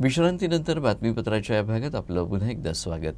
विश्रांतीनंतर बातमीपत्राच्या या भागात आपलं पुन्हा एकदा स्वागत.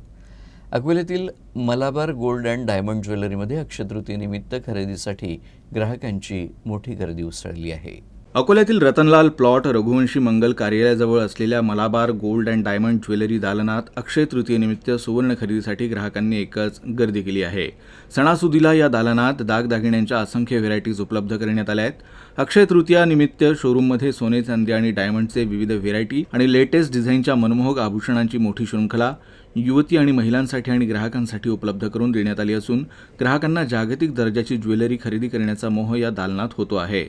अकोल्यातील मलाबार गोल्ड अँड डायमंड ज्वेलरीमध्ये अक्षतृतीनिमित्त खरेदीसाठी ग्राहकांची मोठी गर्दी उसळली आहे. अकोल्यातील रतनलाल प्लॉट रघुवंशी मंगल कार्यालयाजवळ असलेल्या Malabar gold and diamond jewellery दालनात अक्षय तृतीयेनिमित्त सुवर्ण खरेदीसाठी ग्राहकांनी एकच गर्दी केली आहे. सणासुदीला या दालनात दागदागिन्यांच्या असंख्य व्हेरायटीज उपलब्ध करण्यात आल्या आहेत. अक्षय तृतीयानिमित्त शोरूममध्ये सोने चांदी आणि डायमंडचे विविध व्हेरायटी आणि लेटेस्ट डिझाईनच्या मनमोहक आभूषणांची मोठी शृंखला युवती आणि महिलांसाठी आणि ग्राहकांसाठी उपलब्ध करून देण्यात आली असून ग्राहकांना जागतिक दर्जाची ज्वेलरी खरेदी करण्याचा मोह या दालनात होतो आहे.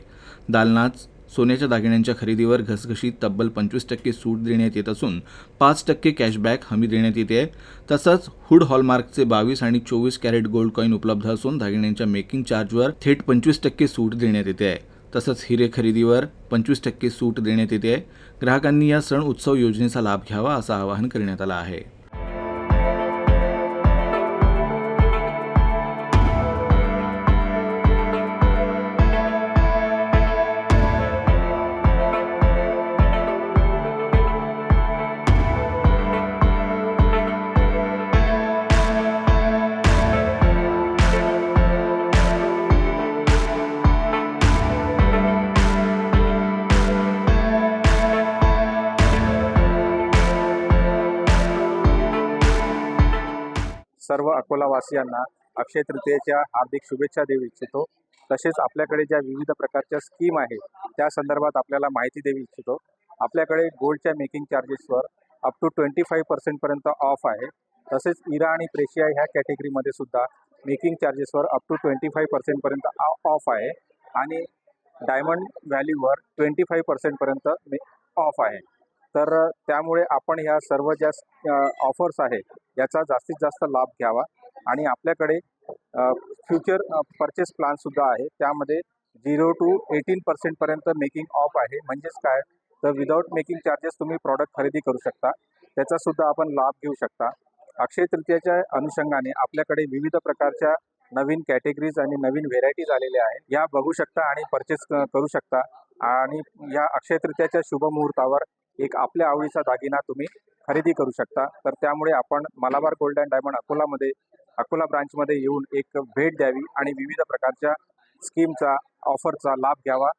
दालनात सोन्याच्या दागिन्यांच्या खरेदीवर घसघशीत तब्बल पंचवीस टक्के सूट देण्यात येत असून पाच टक्के कॅशबॅक हमी देण्यात येते. तसंच हुड हॉलमार्कचे बावीस आणि चोवीस कॅरेट गोल्ड कॉईन उपलब्ध असून दागिन्यांच्या मेकिंग चार्जवर थेट पंचवीस टक्के सूट देण्यात येते. आहे तसंच हिरे खरेदीवर पंचवीस टक्के सूट देण्यात येते. आहे ग्राहकांनी या सण उत्सव योजनेचा लाभ घ्यावा असं आवाहन करण्यात आलं आहे. सर्व अकोलावासियांना अक्षय तृतीयेच्या हार्दिक शुभेच्छा देऊ इच्छितो. तसेच आपल्याकडे ज्या विविध प्रकारच्या स्कीम आहे त्या संदर्भात आपल्याला माहिती देऊ इच्छितो. आपल्याकडे गोल्डच्या मेकिंग चार्जेसवर अप टू ट्वेंटी फाईव्ह पर्सेंटपर्यंत ऑफ आहे. तसेच इरा आणि प्रेशिया ह्या कॅटेगरीमध्ये सुद्धा मेकिंग चार्जेसवर अप टू ट्वेंटी फाईव्ह पर्सेंटपर्यंत ऑफ आहे. आणि डायमंड व्हॅल्यूवर ट्वेंटी फाईव्ह पर्सेंटपर्यंत मे ऑफ आहे. तर त्यामुळे आपण ह्या सर्व ज्या ऑफर्स आहेत याचा जास्तीत जास्त लाभ घ्यावा. आणि आपल्याकडे फ्युचर परचेस प्लॅनसुद्धा आहे. त्यामध्ये झिरो टू एटीन पर्सेंटपर्यंत मेकिंग ऑफ आहे. म्हणजेच काय? तर विदाऊट मेकिंग चार्जेस तुम्ही प्रॉडक्ट खरेदी करू शकता. त्याचासुद्धा आपण लाभ घेऊ शकता. अक्षय तृतीयाच्या अनुषंगाने आपल्याकडे विविध प्रकारच्या नवीन कॅटेगरीज आणि नवीन व्हेरायटीज आलेल्या आहेत. या बघू शकता आणि परचेस करू शकता. आणि या अक्षय तृतीयाच्या शुभमुहूर्तावर एक आपल्या आवडीचा दागिना तुम्ही खरेदी करू शकता. तर त्यामुळे आपण मलाबार गोल्ड अँड डायमंड अकोलामध्ये अकोला ब्रांचमध्ये येऊन एक भेट द्यावी आणि विविध प्रकारच्या स्कीमचा ऑफरचा लाभ घ्यावा.